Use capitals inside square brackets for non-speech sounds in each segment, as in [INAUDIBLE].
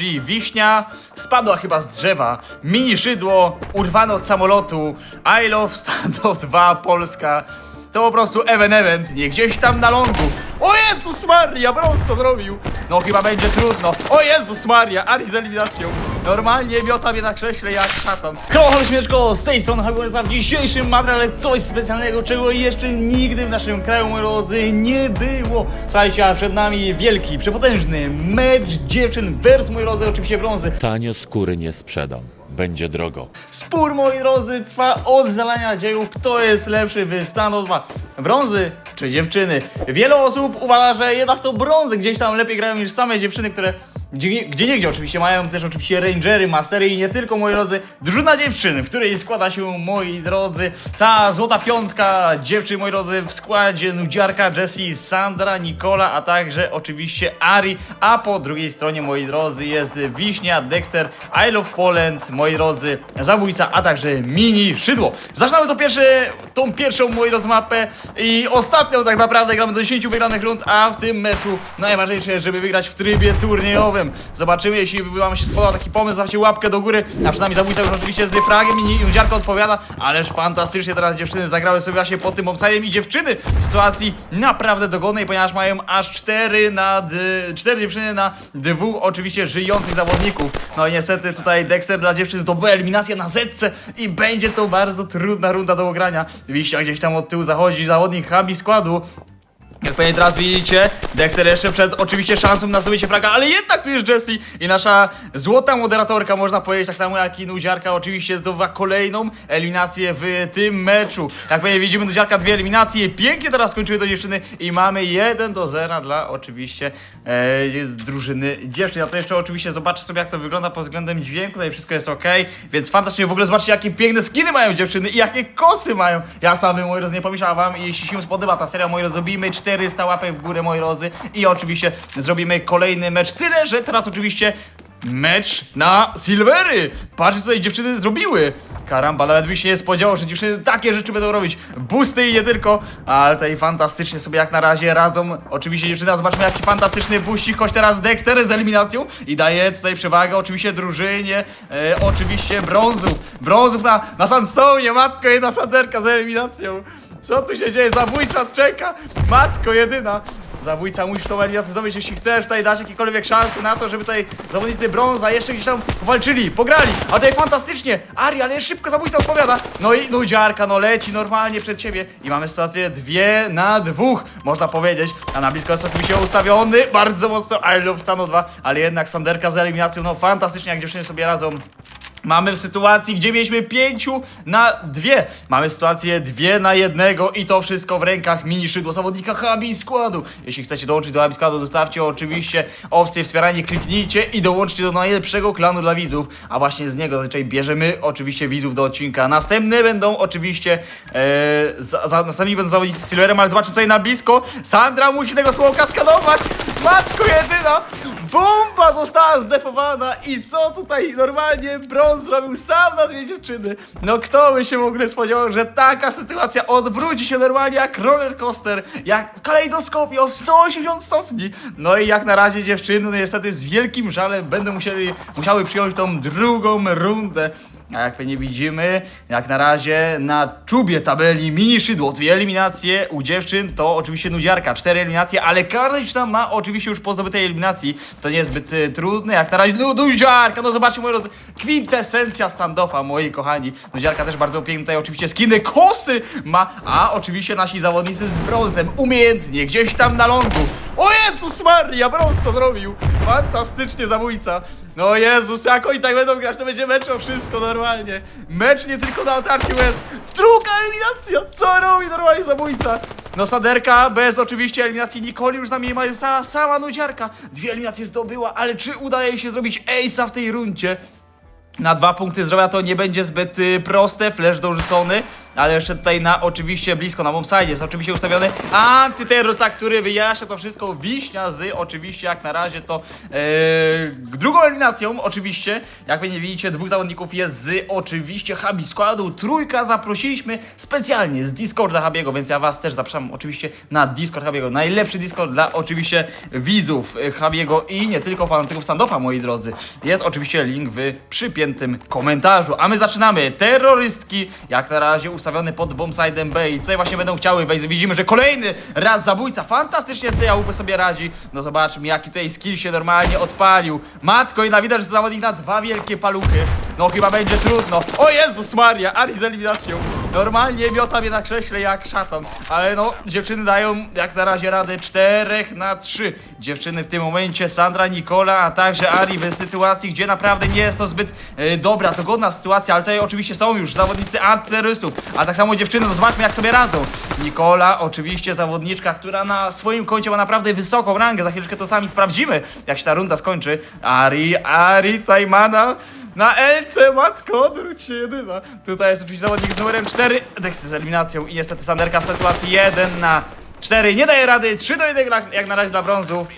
Czyli wiśnia spadła chyba z drzewa, mini szydło urwane od samolotu, I love standoff [LAUGHS] 2 Polska. To po prostu event event, nie gdzieś tam na lądu. O Jezus Maria, brąz co zrobił? No chyba będzie trudno. O Jezus Maria, Ari z eliminacją. Normalnie miota mnie na krześle jak szatan. Kocham śmieszko, z tej strony Haguerza w dzisiejszym materiale coś specjalnego, czego jeszcze nigdy w naszym kraju, moi drodzy, nie było. Słuchajcie, a przed nami wielki, przepotężny mecz dziewczyn versus, moi drodzy, oczywiście brązy. Tanio skóry nie sprzedam. Będzie drogo. Spór, moi drodzy, trwa od zalania dziejów, kto jest lepszy w stanu 2. Brązy czy dziewczyny? Wiele osób uważa, że jednak to brązy gdzieś tam lepiej grają niż same dziewczyny, które gdzie, gdzie niegdzie oczywiście mają też oczywiście rangery, mastery i nie tylko, moi drodzy. Drużyna dziewczyn, w której składa się, moi drodzy, cała złota piątka dziewczyn, moi drodzy, w składzie Nudziarka, Jessie, Sandra, Nikola, a także oczywiście Ari, a po drugiej stronie, moi drodzy, jest Wiśnia, Dexter, I Love Poland, moi drodzy, Zabójca, a także Mini Szydło. Zaczynamy to pierwsze, tą pierwszą, moi drodzy, mapę i ostatnią tak naprawdę gramy do 10 wygranych rund, a w tym meczu najważniejsze, żeby wygrać w trybie turniejowym. Zobaczymy, jeśli wam się spodobał taki pomysł, zostawcie łapkę do góry, a przynajmniej Zabójca już oczywiście z dyfragiem i Nudziarka odpowiada, ależ fantastycznie teraz dziewczyny zagrały sobie właśnie pod tym obsajem i dziewczyny w sytuacji naprawdę dogodnej, ponieważ mają aż 4 na d- 4 dziewczyny na dwóch oczywiście żyjących zawodników. No i niestety tutaj Dexter dla dziewczyn zdobył eliminację na zetce i będzie to bardzo trudna runda do ogrania. Wiśnia gdzieś tam od tyłu zachodzi zawodnik Hambi składu. Jak pewnie teraz widzicie, Dexter jeszcze przed oczywiście szansą na zdobycie fraga, ale jednak tu jest Jessie i nasza złota moderatorka, można powiedzieć, tak samo jak i Nudziarka oczywiście zdobywa kolejną eliminację w tym meczu. Jak pewnie widzimy, Nudziarka dwie eliminacje, pięknie teraz skończyły to dziewczyny i mamy 1 do 0 dla oczywiście e, drużyny dziewczyn. Ja to jeszcze oczywiście zobaczę sobie jak to wygląda pod względem dźwięku, tutaj wszystko jest ok, więc fantastycznie w ogóle zobaczcie jakie piękne skiny mają dziewczyny i jakie kosy mają. Ja sam bym, moi drodzy, nie pomyślał wam, jeśli się spodoba ta seria, moi drodzy, zrobimy 400 łapek w górę, moi drodzy i oczywiście zrobimy kolejny mecz, tyle, że teraz oczywiście Mecz na Silvery! Patrzcie co tutaj dziewczyny zrobiły! Karamba, nawet bym się nie spodziewał, że dziewczyny takie rzeczy będą robić. Busty i nie tylko, ale tutaj fantastycznie sobie jak na razie radzą. Oczywiście dziewczyna, zobaczmy jaki fantastyczny buścik, choć teraz Dexter z eliminacją i daje tutaj przewagę oczywiście drużynie, e, oczywiście brązów. Brązów na, na Sandstone, matko jedna sanderka z eliminacją. Co tu się dzieje? Zabójcza czeka! Matko jedyna! Zabójca musisz tą eliminację zdobyć, jeśli chcesz tutaj dać jakiekolwiek szanse na to, żeby tutaj zawodnicy brąza jeszcze gdzieś tam walczyli, pograli, a tutaj fantastycznie, Ari, ale szybko zabójca odpowiada, no i nudziarka, no leci normalnie przed ciebie. I mamy sytuację dwie na dwóch, można powiedzieć, a na blisko jest oczywiście ustawiony, bardzo mocno, I love stanu 2, ale jednak Sanderka z eliminacją, no fantastycznie jak dziewczyny sobie radzą, Mamy w sytuacji, gdzie mieliśmy pięciu na dwie. Mamy sytuację dwie na jednego i to wszystko w rękach mini szydło zawodnika Habi składu. Jeśli chcecie dołączyć do Habi składu, dostawcie oczywiście opcję wspieranie, kliknijcie i dołączcie do najlepszego klanu dla widzów. A właśnie z niego zazwyczaj bierzemy oczywiście widzów do odcinka. Następne będą oczywiście, e, za, za, następni będą zawodnicy z Silverem, ale zobaczcie tutaj na blisko. Sandra musi tego smoka skanować. Matko jedyna! Bomba została zdefowana i co tutaj normalnie Bron zrobił sam na dwie dziewczyny. No kto by się w ogóle spodziewał, że taka sytuacja odwróci się normalnie jak roller coaster, jak w kalejdoskopie o 180 stopni. No i jak na razie dziewczyny no niestety z wielkim żalem będą musieli, musiały przyjąć tą drugą rundę. A jak pewnie widzimy, jak na razie na czubie tabeli mini szydło, dwie eliminacje u dziewczyn, to oczywiście nudziarka, cztery eliminacje, ale każda dziewczyna ma oczywiście już po zdobytej eliminacji, to nie jest zbyt y, trudne, jak na razie nu, nudziarka, no zobaczcie moi drodzy, kwintesencja standoffa, moi kochani, nudziarka też bardzo pięknie tutaj oczywiście skiny, kosy ma, a oczywiście nasi zawodnicy z brązem, umiejętnie, gdzieś tam na lądu, o Jezus Maria, brąz co zrobił, fantastycznie zabójca, no Jezus, jak oni tak będą grać, to będzie mecz o wszystko normalnie. Mecz nie tylko na otarciu łez. Druga eliminacja! Co robi normalnie zabójca? No Saderka bez oczywiście eliminacji Nikoli już na mnie ma została sama nudziarka. Dwie eliminacje zdobyła, ale czy udaje się zrobić ace'a w tej rundzie? Na dwa punkty zdrowia to nie będzie zbyt y, proste, flash dorzucony, ale jeszcze tutaj na oczywiście blisko na bombside jest oczywiście ustawiony antyterrorysta, który wyjaśnia to wszystko. Wiśnia z oczywiście jak na razie to e, drugą eliminacją oczywiście. Jak wy nie widzicie, dwóch zawodników jest z oczywiście Habi składu. Trójka zaprosiliśmy specjalnie z Discorda Habiego, więc ja was też zapraszam oczywiście na Discord Habiego. Najlepszy Discord dla oczywiście widzów e, Habiego i nie tylko fanatyków Sandofa, moi drodzy. Jest oczywiście link w przypiętym komentarzu. A my zaczynamy. Terrorystki, jak na razie pod bombsidem B i tutaj właśnie będą chciały wejść. Widzimy, że kolejny raz zabójca fantastycznie z tej łupy sobie radzi. No zobaczmy, jaki tutaj skill się normalnie odpalił. Matko, i na widać, że zawodnik na dwa wielkie paluchy. No chyba będzie trudno. O Jezus Maria, Ari z eliminacją. Normalnie miota mnie na krześle jak szatan. Ale no, dziewczyny dają jak na razie radę 4 na 3. Dziewczyny w tym momencie, Sandra, Nikola, a także Ari w sytuacji, gdzie naprawdę nie jest to zbyt e, dobra, dogodna sytuacja, ale tutaj oczywiście są już zawodnicy antyterrorystów, a tak samo dziewczyny, no zobaczmy jak sobie radzą. Nikola, oczywiście zawodniczka, która na swoim koncie ma naprawdę wysoką rangę, za chwileczkę to sami sprawdzimy, jak się ta runda skończy. Ari, Ari, Tajmana, na LC, matko, odwróć się jedyna. Tutaj jest oczywiście zawodnik z numerem 4, Dexter z eliminacją i niestety Sanderka w sytuacji 1 na 4. Nie daje rady, 3 do 1 jak- na razie dla brązów.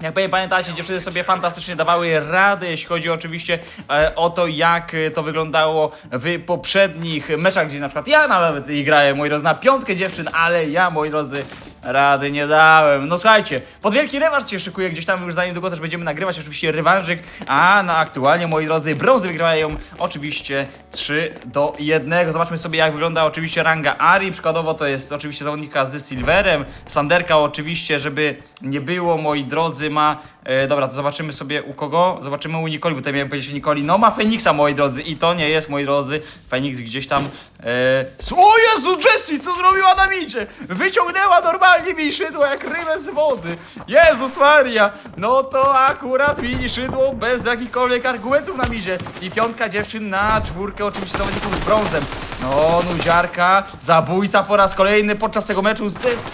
Jak pewnie pamiętacie, dziewczyny sobie fantastycznie dawały radę, jeśli chodzi oczywiście e, o to, jak e, to wyglądało w poprzednich meczach, gdzie na przykład ja nawet grałem, moi drodzy, na piątkę dziewczyn, ale ja, moi drodzy, rady nie dałem. No słuchajcie, pod wielki rewanż się szykuje, gdzieś tam już za niedługo też będziemy nagrywać oczywiście rewanżyk, a na aktualnie, moi drodzy, brązy wygrywają oczywiście 3 do 1. Zobaczmy sobie, jak wygląda oczywiście ranga Ari, przykładowo to jest oczywiście zawodnika z Silverem, Sanderka oczywiście, żeby nie było, moi drodzy, ma... E, dobra, to zobaczymy sobie u kogo? Zobaczymy u Nikoli, bo tutaj miałem powiedzieć Nikoli. No ma Feniksa, moi drodzy, i to nie jest, moi drodzy, Feniks gdzieś tam... E... O Jezu, Jessie, co zrobiła na midzie? Wyciągnęła normalnie mi szydło jak rybę z wody. Jezus Maria, no to akurat mini szydło bez jakichkolwiek argumentów na midzie. I piątka dziewczyn na czwórkę oczywiście zawodników z brązem. No, nudziarka, zabójca po raz kolejny podczas tego meczu ze z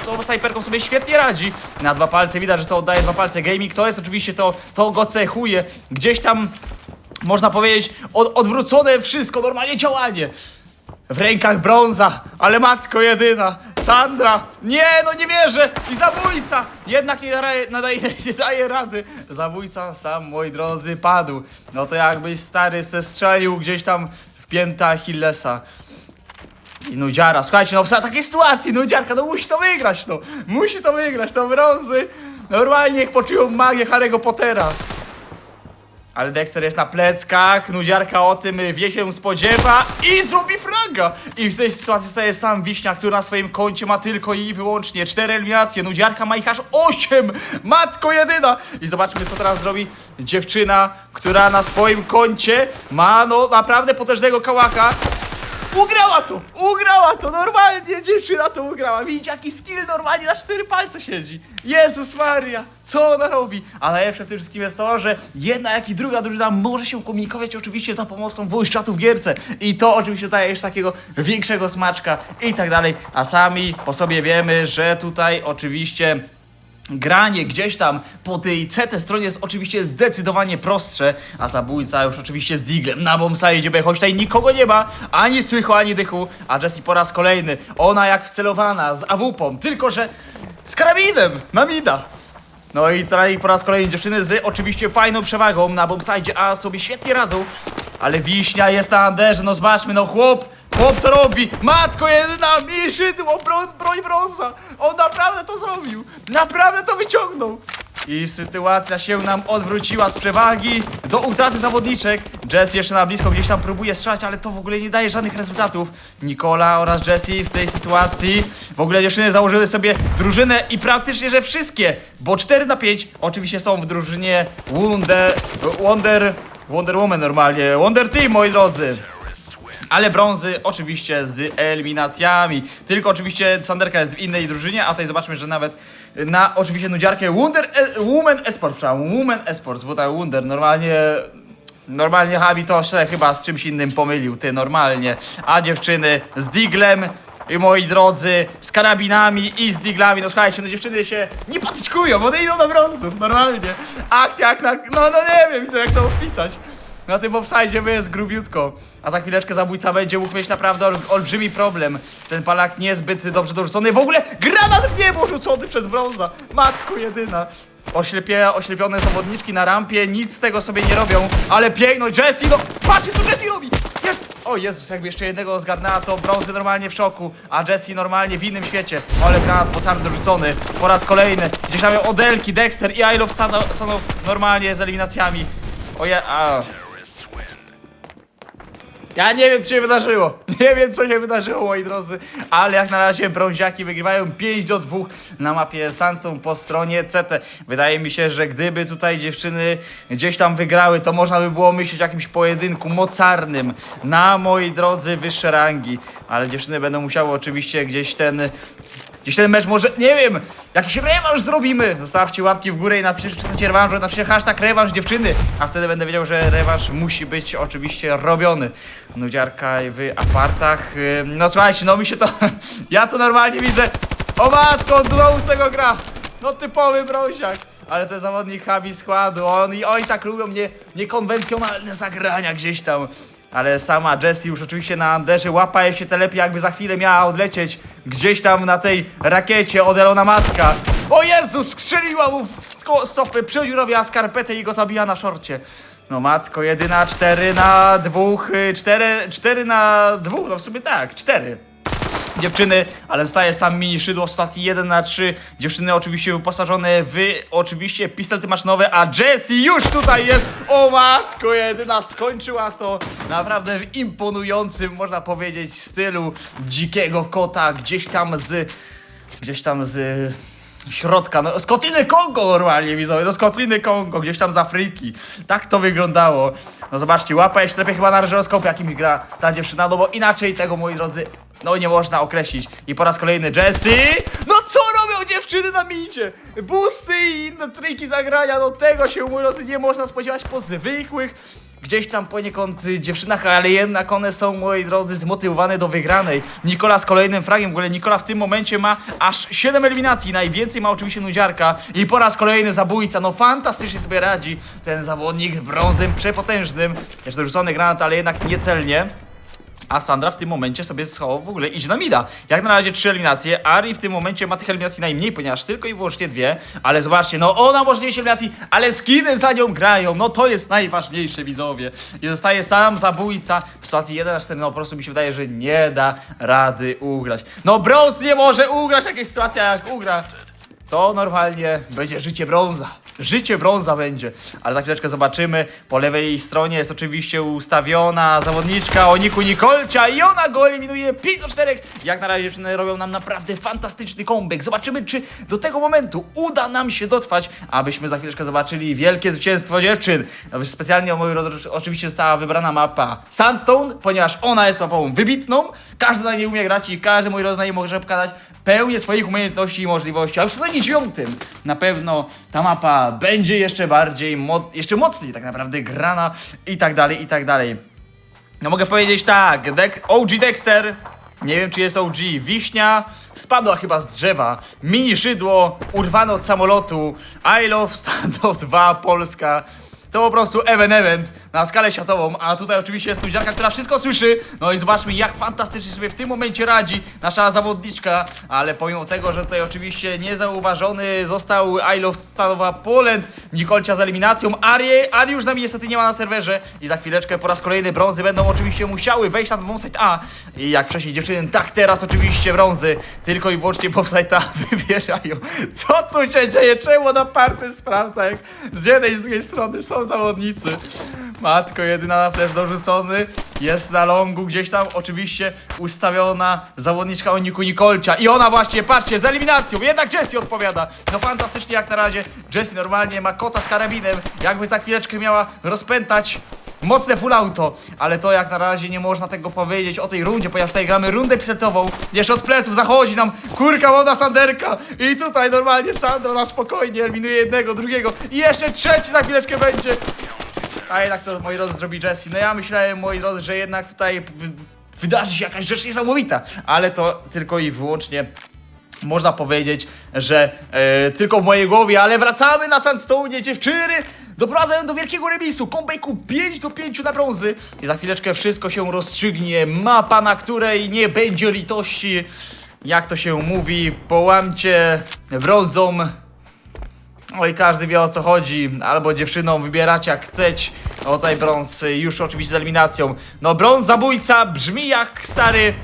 tą sobie świetnie radzi. Na dwa palce widać, że to oddaje dwa palce gaming. To jest oczywiście to, to go cechuje. Gdzieś tam można powiedzieć od, odwrócone wszystko, normalnie działanie. W rękach brąza, ale matko jedyna, Sandra, nie, no nie wierzę, i zabójca, jednak nie daje, nadaje, [LAUGHS] nie daje rady, zabójca sam, moi drodzy, padł, no to jakbyś stary strzelił gdzieś tam w pięta Achillesa. I nudziara, słuchajcie, no w takiej sytuacji, nudziarka, no musi to wygrać, no, musi to wygrać, to brązy, normalnie jak poczują magię Harry'ego Pottera. Ale Dexter jest na pleckach, nudziarka o tym wie się spodziewa i zrobi fraga! I w tej sytuacji staje sam Wiśnia, który na swoim koncie ma tylko i wyłącznie cztery eliminacje. Nudziarka ma ich aż osiem! Matko jedyna! I zobaczmy, co teraz zrobi dziewczyna, która na swoim koncie ma, no, naprawdę potężnego kałaka. Ugrała to! Ugrała to! Normalnie dziewczyna to ugrała. Widzicie, jaki skill normalnie na cztery palce siedzi. Jezus Maria! Co ona robi? A najlepsze w tym wszystkim jest to, że jedna jak i druga drużyna może się komunikować oczywiście za pomocą voice chatu w gierce. I to oczywiście daje jeszcze takiego większego smaczka i tak dalej. A sami po sobie wiemy, że tutaj oczywiście Granie gdzieś tam po tej CT stronie jest oczywiście zdecydowanie prostsze, a zabójca już oczywiście z Diglem na bombsite, bo choć tutaj nikogo nie ma, ani słychu, ani dychu, a Jessie po raz kolejny, ona jak wcelowana z AWP-ą, tylko że z karabinem na mida. No i tutaj po raz kolejny dziewczyny z oczywiście fajną przewagą na bombsite, a sobie świetnie radzą, ale Wiśnia jest na Anderze, no zobaczmy, no chłop, chłop co robi, matko jedyna, mi szydło, broń, broń brąza, on naprawdę to zrobił, naprawdę to wyciągnął. I sytuacja się nam odwróciła z przewagi do utraty zawodniczek. Jess jeszcze na blisko gdzieś tam próbuje strzelać, ale to w ogóle nie daje żadnych rezultatów. Nikola oraz Jessie w tej sytuacji w ogóle dziewczyny założyły sobie drużynę i praktycznie, że wszystkie, bo 4 na 5 oczywiście są w drużynie Wonder, Wonder, Wonder Woman normalnie, Wonder Team moi drodzy. Ale brązy oczywiście z eliminacjami. Tylko oczywiście Sanderka jest w innej drużynie, a tutaj zobaczmy, że nawet na oczywiście nudziarkę Wonder e, Woman Esports, Woman Esports, bo tak Wonder normalnie normalnie Habi to się chyba z czymś innym pomylił, ty normalnie. A dziewczyny z Diglem i moi drodzy, z karabinami i z diglami, no słuchajcie, no dziewczyny się nie patyczkują, one idą na brązów, normalnie. Akcja jak na, no, no nie wiem, widzę jak to opisać. Na tym offside jest grubiutko. A za chwileczkę zabójca będzie mógł mieć naprawdę ol, olbrzymi problem. Ten palak niezbyt dobrze dorzucony. W ogóle granat w niebo rzucony przez brąza. Matko jedyna. Oślepie, oślepione zawodniczki na rampie, nic z tego sobie nie robią, ale piękno, Jessie, no patrzcie co Jessie robi! Je- o Jezus, jakby jeszcze jednego zgarnęła, to brązy normalnie w szoku, a Jessie normalnie w innym świecie. Ale granat mocarny dorzucony, po raz kolejny. Gdzieś tam Odelki, Dexter i I Love Stanów normalnie z eliminacjami. Oje, a... Ja nie wiem, co się wydarzyło. Nie wiem, co się wydarzyło, moi drodzy. Ale jak na razie brąziaki wygrywają 5 do 2 na mapie Sandstone po stronie CT. Wydaje mi się, że gdyby tutaj dziewczyny gdzieś tam wygrały, to można by było myśleć o jakimś pojedynku mocarnym na, moi drodzy, wyższe rangi. Ale dziewczyny będą musiały oczywiście gdzieś ten Gdzieś ten mecz może, nie wiem, jakiś rewanż zrobimy. Zostawcie łapki w górę i napiszcie, czy chcecie rewanżu, napiszcie hashtag rewanż dziewczyny, a wtedy będę wiedział, że rewanż musi być oczywiście robiony. Nudziarka w apartach. No słuchajcie, no mi się to, [LAUGHS] ja to normalnie widzę. O matko, znowu z tego gra. No typowy brąziak. Ale jest zawodnik Habi składu, oni tak lubią nie, niekonwencjonalne zagrania gdzieś tam. Ale sama Jessie już oczywiście na Anderze łapa jej się telepie, jakby za chwilę miała odlecieć gdzieś tam na tej rakiecie od Elona Maska. O Jezus, strzeliła mu w stopy, przedziurowiła skarpetę i go zabija na szorcie. No matko, jedyna, cztery na dwóch, y, cztery, cztery na dwóch, no w sumie tak, cztery dziewczyny, ale zostaje sam mini szydło w stacji 1 na 3. Dziewczyny oczywiście wyposażone w oczywiście pistolety maszynowe, a Jessie już tutaj jest. O matko jedyna, skończyła to naprawdę w imponującym, można powiedzieć, stylu dzikiego kota, gdzieś tam z... gdzieś tam z... Środka, no z Kotliny Kongo normalnie widzowie, no z Kotliny Kongo, gdzieś tam z Afryki. Tak to wyglądało. No zobaczcie, łapa jeszcze lepiej chyba na żyroskopie jakimś gra ta dziewczyna, no bo inaczej tego, moi drodzy, no nie można określić. I po raz kolejny Jessie. No co robią dziewczyny na midzie? Busty i inne triki zagrania, no tego się, drodzy, nie można spodziewać po zwykłych gdzieś tam poniekąd y, dziewczynach, ale jednak one są, moi drodzy, zmotywowane do wygranej. Nikola z kolejnym fragiem, w ogóle Nikola w tym momencie ma aż 7 eliminacji, najwięcej ma oczywiście Nudziarka i po raz kolejny zabójca, no fantastycznie sobie radzi ten zawodnik brązem przepotężnym. Jeszcze dorzucony granat, ale jednak niecelnie. A Sandra w tym momencie sobie schował w ogóle idzie na mida. Jak na razie trzy eliminacje. Ari w tym momencie ma tych eliminacji najmniej, ponieważ tylko i wyłącznie dwie. Ale zobaczcie, no ona mieć eliminacji, ale skiny za nią grają. No to jest najważniejsze, widzowie. I zostaje sam zabójca w sytuacji 1 na 4. No po prostu mi się wydaje, że nie da rady ugrać. No brąz nie może ugrać, jakaś sytuacja jak ugra. To normalnie będzie życie brąza. Życie brąza będzie. Ale za chwileczkę zobaczymy. Po lewej stronie jest oczywiście ustawiona zawodniczka Oniku Nikolcia i ona go eliminuje 5 do 4. Jak na razie robią nam naprawdę fantastyczny comeback. Zobaczymy, czy do tego momentu uda nam się dotrwać, abyśmy za chwileczkę zobaczyli wielkie zwycięstwo dziewczyn. No, specjalnie o mojej oczywiście została wybrana mapa Sandstone, ponieważ ona jest mapą wybitną. Każdy na niej umie grać i każdy, moi drodzy, może pokazać pełnię swoich umiejętności i możliwości. A już co 2009 na pewno ta mapa będzie jeszcze bardziej, mo jeszcze mocniej tak naprawdę grana i tak dalej, i tak dalej. No mogę powiedzieć tak, OG Dexter, nie wiem czy jest OG, wiśnia, spadła chyba z drzewa, mini szydło, urwano od samolotu, I Love Standout 2 Polska, to po prostu event event na skalę światową, a tutaj oczywiście jest Nudziarka, która wszystko słyszy. No i zobaczmy jak fantastycznie sobie w tym momencie radzi nasza zawodniczka, ale pomimo tego, że tutaj oczywiście niezauważony został I Love Stanowa Poland, Nikolcia z eliminacją, Ari, Ari już z nami niestety nie ma na serwerze i za chwileczkę po raz kolejny brązy będą oczywiście musiały wejść na bombsite A i jak wcześniej dziewczyny, tak teraz oczywiście brązy, tylko i wyłącznie bombsite A [LAUGHS] wybierają. Co tu się dzieje? Czemu na party sprawdza jak z jednej i z drugiej strony są zawodnicy? Matko, jedyna na flash dorzucony. Jest na longu gdzieś tam oczywiście ustawiona zawodniczka o Niku Nikolcia. I ona właśnie, patrzcie, z eliminacją. Jednak Jessie odpowiada. No fantastycznie jak na razie. Jessie normalnie ma kota z karabinem. Jakby za chwileczkę miała rozpętać Mocne full auto, ale to jak na razie nie można tego powiedzieć o tej rundzie, ponieważ tutaj gramy rundę pisetową. Jeszcze od pleców zachodzi nam kurka woda Sanderka. I tutaj normalnie Sandro na spokojnie eliminuje jednego, drugiego. I jeszcze trzeci za chwileczkę będzie. A jednak to, moi drodzy, zrobi Jessie. No ja myślałem, moi drodzy, że jednak tutaj wy wydarzy się jakaś rzecz niesamowita. Ale to tylko i wyłącznie można powiedzieć, że e, tylko w mojej głowie, ale wracamy na Sandstone, dziewczyny doprowadzają do wielkiego remisu, comebacku 5 do 5 na brązy. I za chwileczkę wszystko się rozstrzygnie, mapa, na której nie będzie litości, jak to się mówi, połamcie brązą, Oj, każdy wie o co chodzi, albo dziewczyną wybieracie jak chceć. O tutaj brąz już oczywiście z eliminacją. No brąz zabójca brzmi jak stary,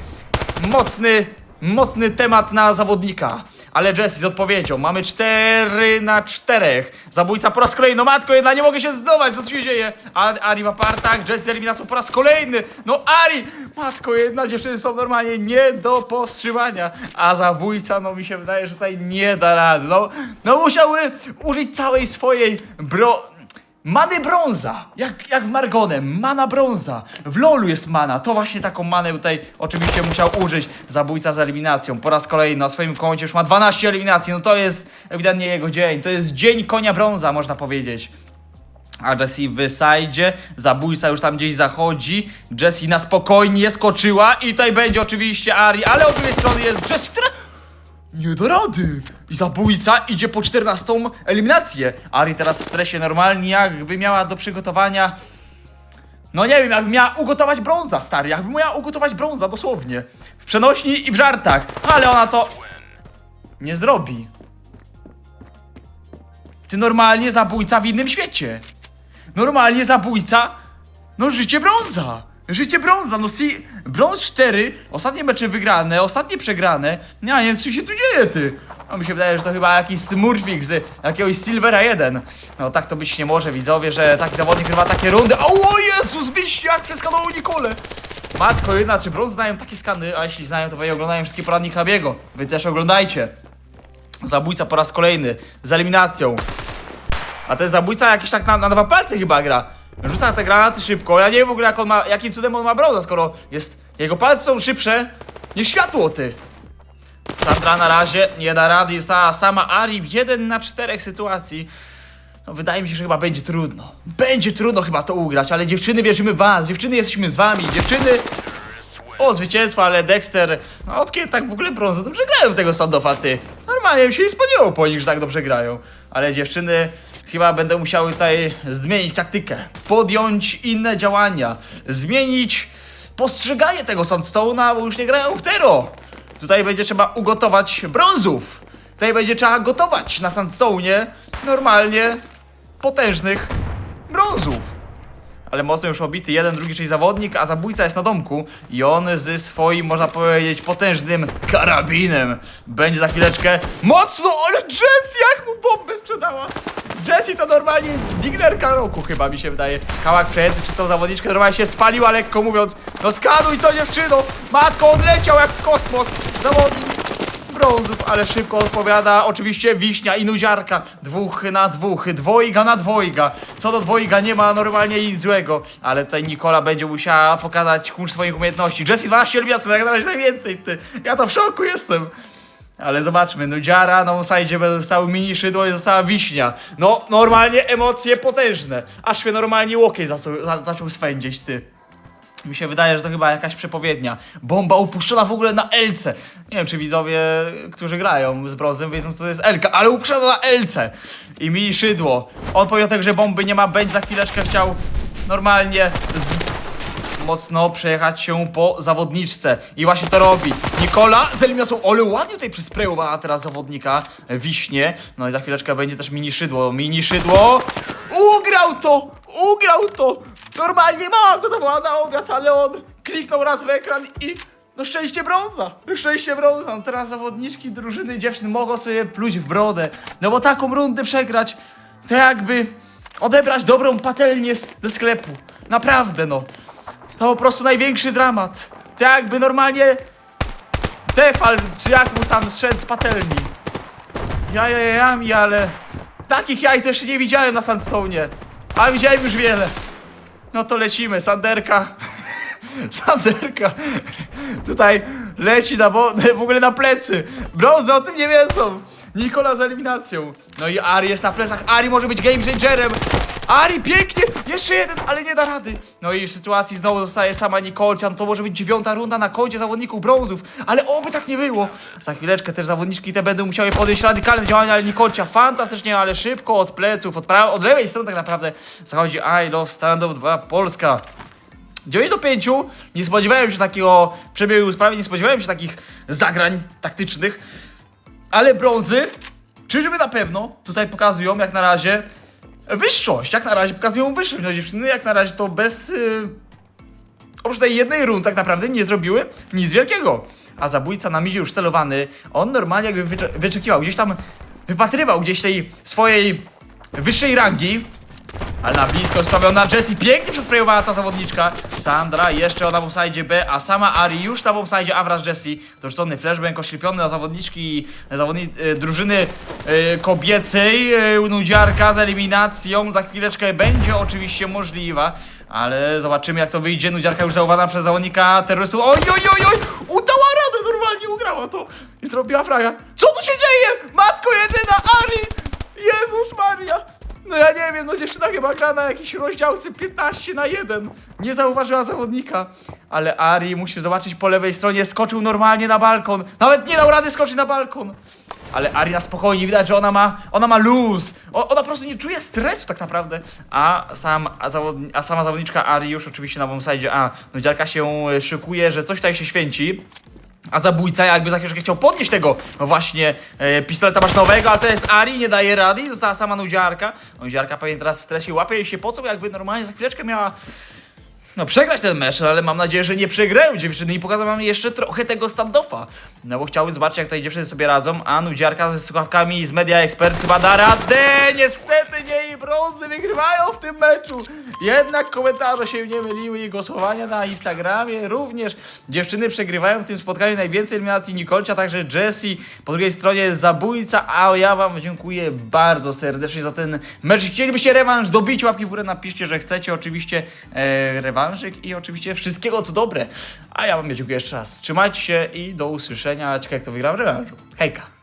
mocny, mocny temat na zawodnika. Ale Jesse z odpowiedzią. Mamy 4 na 4. Zabójca po raz kolejny. No matko jedna, nie mogę się zdować, co tu się dzieje. A Ari ma partak, Jesse z eliminacją po raz kolejny. No Ari! Matko jedna, dziewczyny są normalnie nie do powstrzymania. A zabójca, no mi się wydaje, że tutaj nie da rady. No, no musiałby użyć całej swojej bro... Many brąza, jak, jak w Margonem, mana brąza. W LoLu jest mana, to właśnie taką manę tutaj oczywiście musiał użyć zabójca z eliminacją. Po raz kolejny na swoim koncie już ma 12 eliminacji, no to jest ewidentnie jego dzień. To jest dzień konia brąza, można powiedzieć. A Jessie w side, zabójca już tam gdzieś zachodzi. Jessie na spokojnie skoczyła i tutaj będzie oczywiście Ari, ale od drugiej strony jest Jessie, która nie da rady! I zabójca idzie po 14 eliminację. Ari teraz w stresie normalnie, jakby miała do przygotowania. No nie wiem, jakby miała ugotować brąza, stary. Jakby miała ugotować brąza, dosłownie. W przenośni i w żartach. Ale ona to. nie zrobi. Ty normalnie zabójca w innym świecie. Normalnie zabójca. No życie brąza. Życie brąza, no si... Brąz 4, ostatnie mecze wygrane, ostatnie przegrane. Ja nie wiem, co się tu dzieje, ty. No mi się wydaje, że to chyba jakiś smurfik z jakiegoś Silvera 1. No tak to być nie może, widzowie, że taki zawodnik grywa takie rundy. O, o Jezus, wiśniak przez kanału Nikole. Matko jedna, czy brąz znają takie skany? A jeśli znają, to pewnie oglądają wszystkie poradniki Habiego. Wy też oglądajcie. Zabójca po raz kolejny, z eliminacją. A ten zabójca jakiś tak na, na dwa palce chyba gra. Rzuca te granaty szybko. Ja nie wiem w ogóle jak on ma, jakim cudem on ma broda, skoro jest. Jego palce są szybsze niż światło ty. Sandra na razie nie da rady, jest ta sama Ari w 1 na 4 sytuacji. No, wydaje mi się, że chyba będzie trudno. Będzie trudno chyba to ugrać, ale dziewczyny wierzymy w was, dziewczyny jesteśmy z wami, dziewczyny o zwycięstwo, ale Dexter, no od kiedy tak w ogóle brązo dobrze grają w tego Sandofa, ty? Normalnie bym się nie spodziewał po nich, że tak dobrze grają. Ale dziewczyny chyba będą musiały tutaj zmienić taktykę, podjąć inne działania, zmienić postrzeganie tego Sandstone'a, bo już nie grają w Tero. Tutaj będzie trzeba ugotować brązów. Tutaj będzie trzeba gotować na Sandstone'ie normalnie potężnych brązów ale mocno już obity jeden, drugi, czyli zawodnik, a zabójca jest na domku i on ze swoim, można powiedzieć, potężnym karabinem będzie za chwileczkę mocno, ale Jessie jak mu bombę sprzedała! Jessie to normalnie dignerka roku chyba mi się wydaje. Kałak przejęty przez tą zawodniczkę normalnie się spaliła lekko mówiąc no skanuj to dziewczyno! Matko odleciał jak w kosmos! Zawodnik brązów, ale szybko odpowiada oczywiście wiśnia i nuziarka. Dwóch na dwóch, dwojga na dwojga. Co do dwojga nie ma normalnie nic złego, ale tutaj Nikola będzie musiała pokazać kunsz swoich umiejętności. Jessie 12 eliminacji, jak na razie najwięcej, ty. Ja to w szoku jestem. Ale zobaczmy, nudziara na sajdzie został mini szydło i została wiśnia. No, normalnie emocje potężne. Aż mnie normalnie łokieć zaczął, za, zaczął swędzić, ty. Mi się wydaje, że to chyba jakaś przepowiednia. Bomba upuszczona w ogóle na Elce. Nie wiem, czy widzowie, którzy grają z brązem, wiedzą, co to jest Elka, ale upuszczona na Elce. I mi szydło. On powiedział tak, że bomby nie ma, będzie za chwileczkę chciał normalnie z... mocno przejechać się po zawodniczce. I właśnie to robi. Nikola z eliminacją, ale ładnie tutaj przysprejowała teraz zawodnika Wiśnie. No i za chwileczkę będzie też mini szydło. Mini szydło. Ugrał to! Ugrał to! Normalnie mama go zawołała na obiad, ale on kliknął raz w ekran i no szczęście brąza, szczęście brąza. No teraz zawodniczki drużyny dziewczyn mogą sobie pluć w brodę, no bo taką rundę przegrać, to jakby odebrać dobrą patelnię z, ze sklepu. Naprawdę no. To po prostu największy dramat. To jakby normalnie Tefal, czy jak mu tam zszedł z patelni. Jaja jajami, ale takich jaj to jeszcze nie widziałem na Sandstone'ie. A widziałem już wiele. No to lecimy, Sanderka. [LAUGHS] Sanderka. Tutaj leci na [LAUGHS] w ogóle na plecy. Brązy o tym nie wiedzą. Nikola z eliminacją. No i Ari jest na plecach. Ari może być game changerem. Ari, pięknie! Jeszcze jeden, ale nie da rady. No i w sytuacji znowu zostaje sama Nikolcian. To może być dziewiąta runda na koncie zawodników brązów. Ale oby tak nie było. Za chwileczkę też zawodniczki te będą musiały podjąć radykalne działania, ale Nikolcia fantastycznie, ale szybko od pleców, od, prawej, od lewej strony tak naprawdę zachodzi I Love Stand-Up 2 Polska. 9 do 5. Nie spodziewałem się takiego przebiegu sprawy, nie spodziewałem się takich zagrań taktycznych. Ale brązy, czyżby na pewno tutaj pokazują jak na razie wyższość. Jak na razie pokazują wyższość. No dziewczyny jak na razie to bez... Yy, oprócz tej jednej rund tak naprawdę nie zrobiły nic wielkiego. A zabójca na midzie już celowany, on normalnie jakby wycze- wyczekiwał, gdzieś tam wypatrywał gdzieś tej swojej wyższej rangi. Ale na blisko stawiona Jessie pięknie przesprejowała ta zawodniczka. Sandra jeszcze na bombside B, a sama Ari już na bombside A wraz Jessie. Dorzucony flashbang oślepiony na zawodniczki zawodni, e, drużyny e, kobiecej. E, nudziarka z eliminacją za chwileczkę będzie oczywiście możliwa. Ale zobaczymy jak to wyjdzie. Nudziarka już zauważana przez zawodnika terrorystów. Oj, oj, oj, oj! Udała radę, normalnie ugrała to. I zrobiła fraga. Co tu się dzieje? Matko jedyna, Ari! Jezus Maria! No ja nie wiem, no dziewczyna chyba gra na jakiejś rozdziałce 15 na 1. Nie zauważyła zawodnika. Ale Ari musi zobaczyć po lewej stronie, skoczył normalnie na balkon. Nawet nie dał rady skoczyć na balkon. Ale Ari na spokojnie, widać, że ona ma, ona ma luz. O, ona po prostu nie czuje stresu tak naprawdę. A, sam, a, zawodni, a sama zawodniczka Ari już oczywiście na bombside A. Nudziarka się e, szykuje, że coś tutaj się święci. A zabójca jakby za chwileczkę chciał podnieść tego no właśnie e, pistoleta maszynowego, ale to jest Ari, nie daje rady została sama nudziarka. Nudziarka pewnie teraz w stresie łapie jej się po co, jakby normalnie za chwileczkę miała no przegrać ten mecz, ale mam nadzieję, że nie przegrają dziewczyny i pokażę wam jeszcze trochę tego standoffa. No bo chciałbym zobaczyć jak tutaj dziewczyny sobie radzą, a nudziarka ze słuchawkami z Media Expert chyba da radę. Niestety nie brązy wygrywają w tym meczu. Jednak komentarze się nie myliły i głosowania na Instagramie również. Dziewczyny przegrywają w tym spotkaniu najwięcej eliminacji Nikolcia, także Jessie. Po drugiej stronie jest zabójca, a ja wam dziękuję bardzo serdecznie za ten mecz. Chcielibyście rewanż, dobić łapki w górę, napiszcie, że chcecie oczywiście e, rewanżyk i oczywiście wszystkiego co dobre. A ja wam dziękuję jeszcze raz. Trzymajcie się i do usłyszenia. Ciekawe jak to wygra w rewanżu. Hejka!